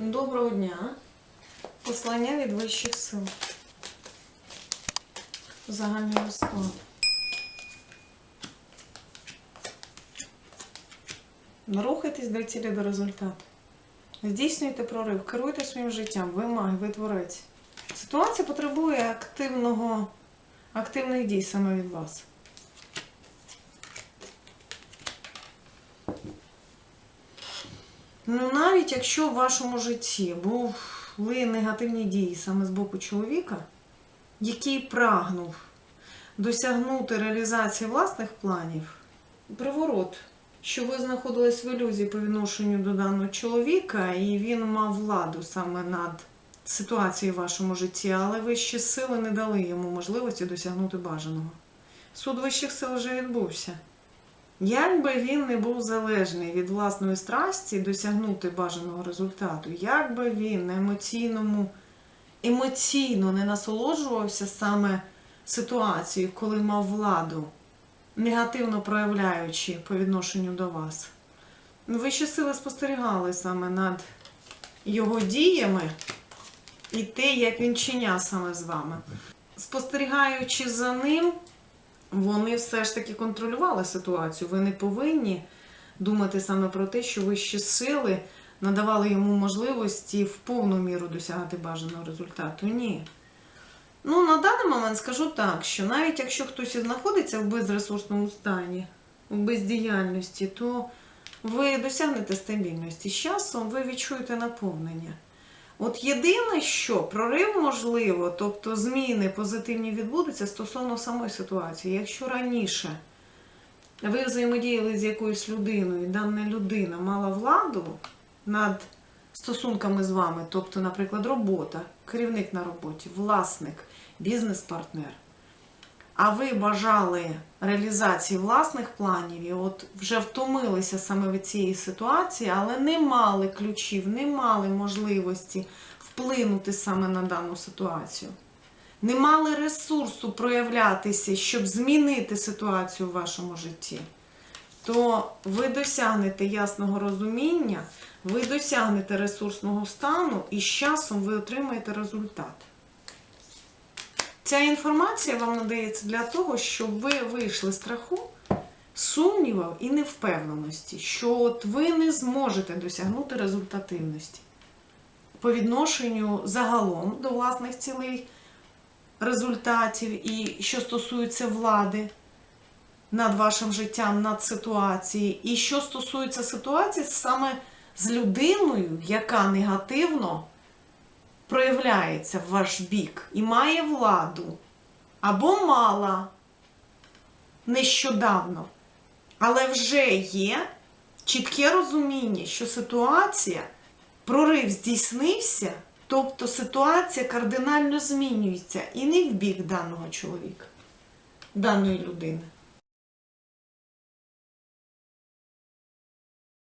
Доброго дня. Послання від вищих сил. Загальний розклад. Рухайтесь до цілі до результату. Здійснюйте прорив, керуйте своїм життям, ви маг, ви творець. Ситуація потребує активного, активних дій саме від вас. Навіть якщо в вашому житті були негативні дії саме з боку чоловіка, який прагнув досягнути реалізації власних планів, приворот, що ви знаходились в ілюзії по відношенню до даного чоловіка, і він мав владу саме над ситуацією в вашому житті, але вищі сили не дали йому можливості досягнути бажаного. Суд вищих сил вже відбувся. Як би він не був залежний від власної страсті досягнути бажаного результату, як би він на емоційному, емоційно не насолоджувався саме ситуацією, коли мав владу, негативно проявляючи по відношенню до вас, вищі сили спостерігали саме над його діями і те, як він чиняв саме з вами. Спостерігаючи за ним, вони все ж таки контролювали ситуацію. Ви не повинні думати саме про те, що вищі сили надавали йому можливості в повну міру досягати бажаного результату. Ні. Ну, на даний момент скажу так, що навіть якщо хтось і знаходиться в безресурсному стані, в бездіяльності, то ви досягнете стабільності. З часом ви відчуєте наповнення. От єдине, що прорив можливо, тобто зміни позитивні відбудуться стосовно самої ситуації. Якщо раніше ви взаємодіяли з якоюсь людиною, і дана людина мала владу над стосунками з вами, тобто, наприклад, робота, керівник на роботі, власник, бізнес-партнер, а ви бажали реалізації власних планів і от вже втомилися саме від цієї ситуації, але не мали ключів, не мали можливості вплинути саме на дану ситуацію. Не мали ресурсу проявлятися, щоб змінити ситуацію в вашому житті, то ви досягнете ясного розуміння, ви досягнете ресурсного стану і з часом ви отримаєте результат. Ця інформація вам надається для того, щоб ви вийшли з страху, сумнівів і невпевненості, що от ви не зможете досягнути результативності по відношенню загалом до власних цілей, результатів і що стосується влади над вашим життям, над ситуацією, і що стосується ситуації саме з людиною, яка негативно проявляється в ваш бік і має владу або мала нещодавно, але вже є чітке розуміння, що ситуація, прорив здійснився, тобто ситуація кардинально змінюється і не в бік даного чоловіка, даної людини.